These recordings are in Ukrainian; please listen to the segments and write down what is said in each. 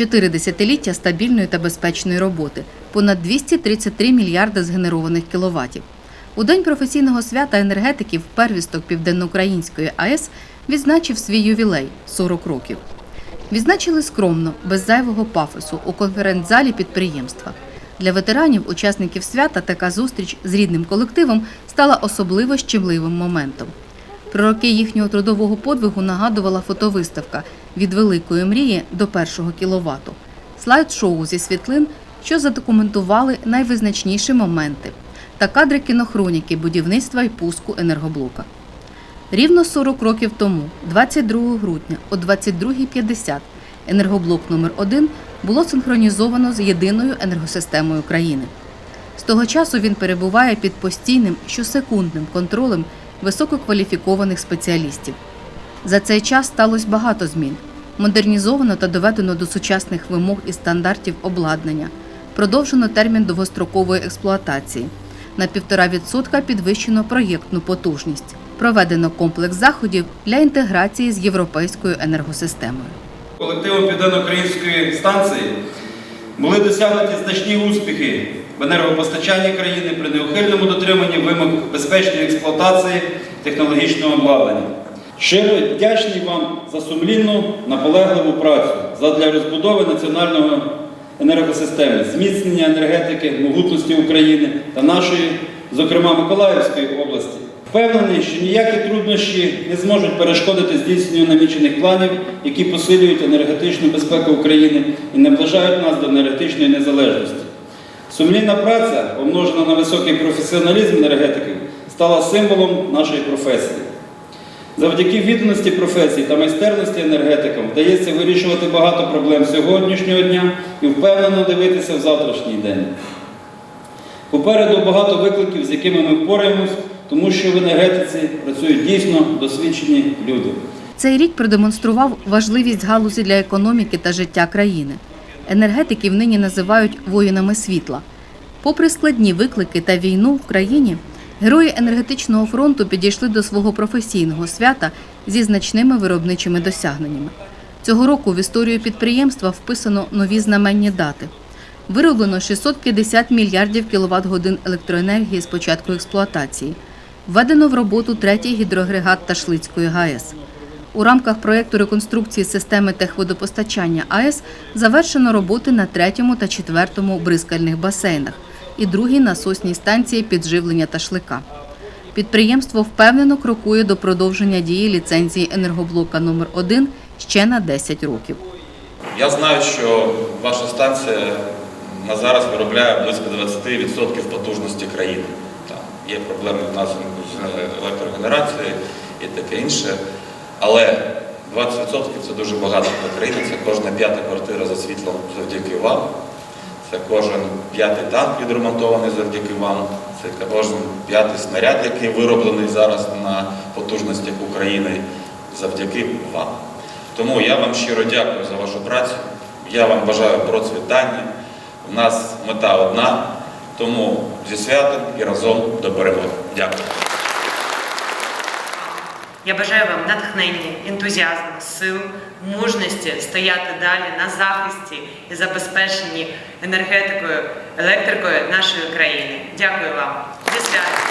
Чотири десятиліття стабільної та безпечної роботи, понад 233 мільярди згенерованих кіловатів. У день професійного свята енергетиків первісток Південноукраїнської АЕС відзначив свій ювілей 40 років. Відзначили скромно, без зайвого пафосу у конференц-залі підприємства. Для ветеранів, учасників свята, така зустріч з рідним колективом стала особливо щемливим моментом. Про роки їхнього трудового подвигу нагадувала фотовиставка від великої мрії до першого кіловату. Слайд-шоу зі світлин, що задокументували найвизначніші моменти та кадри кінохроніки будівництва і пуску енергоблока. Рівно 40 років тому, 22 грудня о 22.50, енергоблок номер 1 було синхронізовано з єдиною енергосистемою країни. З того часу він перебуває під постійним щосекундним контролем висококваліфікованих спеціалістів. За цей час сталося багато змін. Модернізовано та доведено до сучасних вимог і стандартів обладнання, продовжено термін довгострокової експлуатації. На 1,5% підвищено проєктну потужність. Проведено комплекс заходів для інтеграції з європейською енергосистемою. Колективом Південно-Української станції були досягнуті значні успіхи в енергопостачанні країни при неухильному дотриманні вимог безпечної експлуатації технологічного обладнання. Щиро вдячний вам за сумлінну, наполегливу працю задля розбудови національного енергосистеми, зміцнення енергетики, могутності України та нашої, зокрема Миколаївської області. Впевнений, що ніякі труднощі не зможуть перешкодити здійсненню намічених планів, які посилюють енергетичну безпеку України і наближають нас до енергетичної незалежності. Сумлінна праця, помножена на високий професіоналізм енергетиків, стала символом нашої професії. Завдяки відданості професії та майстерності енергетикам вдається вирішувати багато проблем сьогоднішнього дня і впевнено дивитися в завтрашній день. Попереду багато викликів, з якими ми впораємось, тому що в енергетиці працюють дійсно досвідчені люди. Цей рік продемонстрував важливість галузі для економіки та життя країни. Енергетиків нині називають воїнами світла. Попри складні виклики та війну в країні, герої енергетичного фронту підійшли до свого професійного свята зі значними виробничими досягненнями. Цього року в історію підприємства вписано нові знаменні дати. Вироблено 650 мільярдів кіловат годин електроенергії з початку експлуатації. Введено в роботу третій гідроагрегат Ташлицької ГАЕС. У рамках проєкту реконструкції системи техводопостачання АЕС завершено роботи на третьому та четвертому бризкальних басейнах і другій насосній станції підживлення ташлика. Підприємство впевнено крокує до продовження дії ліцензії енергоблока номер 1 ще на 10 років. Я знаю, що ваша станція на зараз виробляє близько 20% потужності країни. Там є проблеми в нас з електрогенерацією і таке інше. Але 20% це дуже багато для країни. Це кожна п'ята квартира за світлом завдяки вам. Це кожен п'ятий танк відремонтований завдяки вам. Це кожен п'ятий снаряд, який вироблений зараз на потужностях України завдяки вам. Тому я вам щиро дякую за вашу працю. Я вам бажаю процвітання. У нас мета одна, тому зі святом і разом до перемоги. Дякую. Я бажаю вам натхнення, ентузіазму, сил, мужності стояти далі на захисті і забезпеченні енергетикою, електрикою нашої країни. Дякую вам. Зі святом.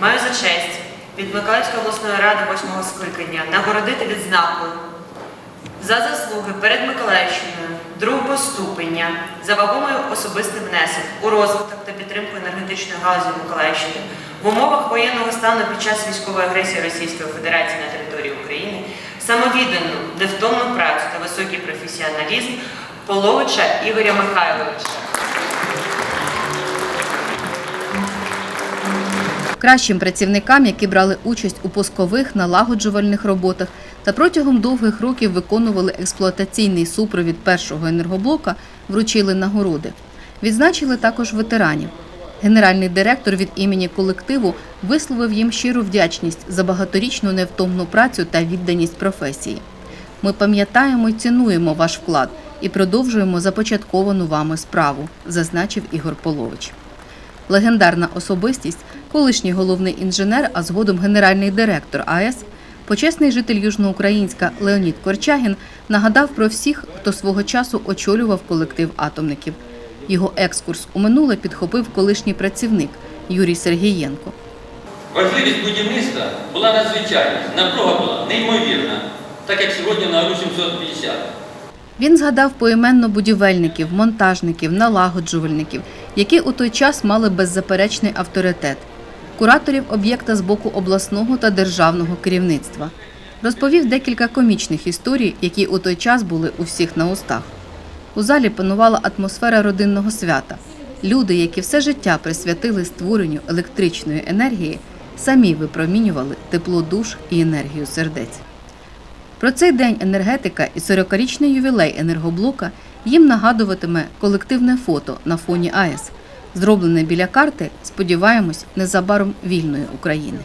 Маю за честь від Миколаївської обласної ради 8-го скликання нагородити відзнакою за заслуги перед Миколаївщиною другого ступеня за вагомий особистий внесок у розвиток та підтримку енергетичної галузі Миколаївщини в умовах воєнного стану під час військової агресії Російської Федерації на території України, самовіддану, невтомну працю та високий професіоналізм Половича Ігоря Михайловича. Кращим працівникам, які брали участь у пускових налагоджувальних роботах та протягом довгих років виконували експлуатаційний супровід першого енергоблока, вручили нагороди. Відзначили також ветеранів. Генеральний директор від імені колективу висловив їм щиру вдячність за багаторічну невтомну працю та відданість професії. Ми пам'ятаємо і цінуємо ваш вклад і продовжуємо започатковану вами справу, зазначив Ігор Полович. Легендарна особистість, колишній головний інженер, а згодом генеральний директор АЕС, Почесний житель Южноукраїнська Леонід Корчагін нагадав про всіх, хто свого часу очолював колектив атомників. Його екскурс у минуле підхопив колишній працівник Юрій Сергієнко. Важливість будівництва була надзвичайна, напруга була неймовірна, так як сьогодні на Ару 750. Він згадав поіменно будівельників, монтажників, налагоджувальників, які у той час мали беззаперечний авторитет, кураторів об'єкта з боку обласного та державного керівництва. Розповів декілька комічних історій, які у той час були у всіх на устах. У залі панувала атмосфера родинного свята. Люди, які все життя присвятили створенню електричної енергії, самі випромінювали тепло душ і енергію сердець. Про цей день енергетика і 40-річний ювілей енергоблока їм нагадуватиме колективне фото на фоні АЕС, зроблене біля карти, сподіваємось, незабаром вільної України.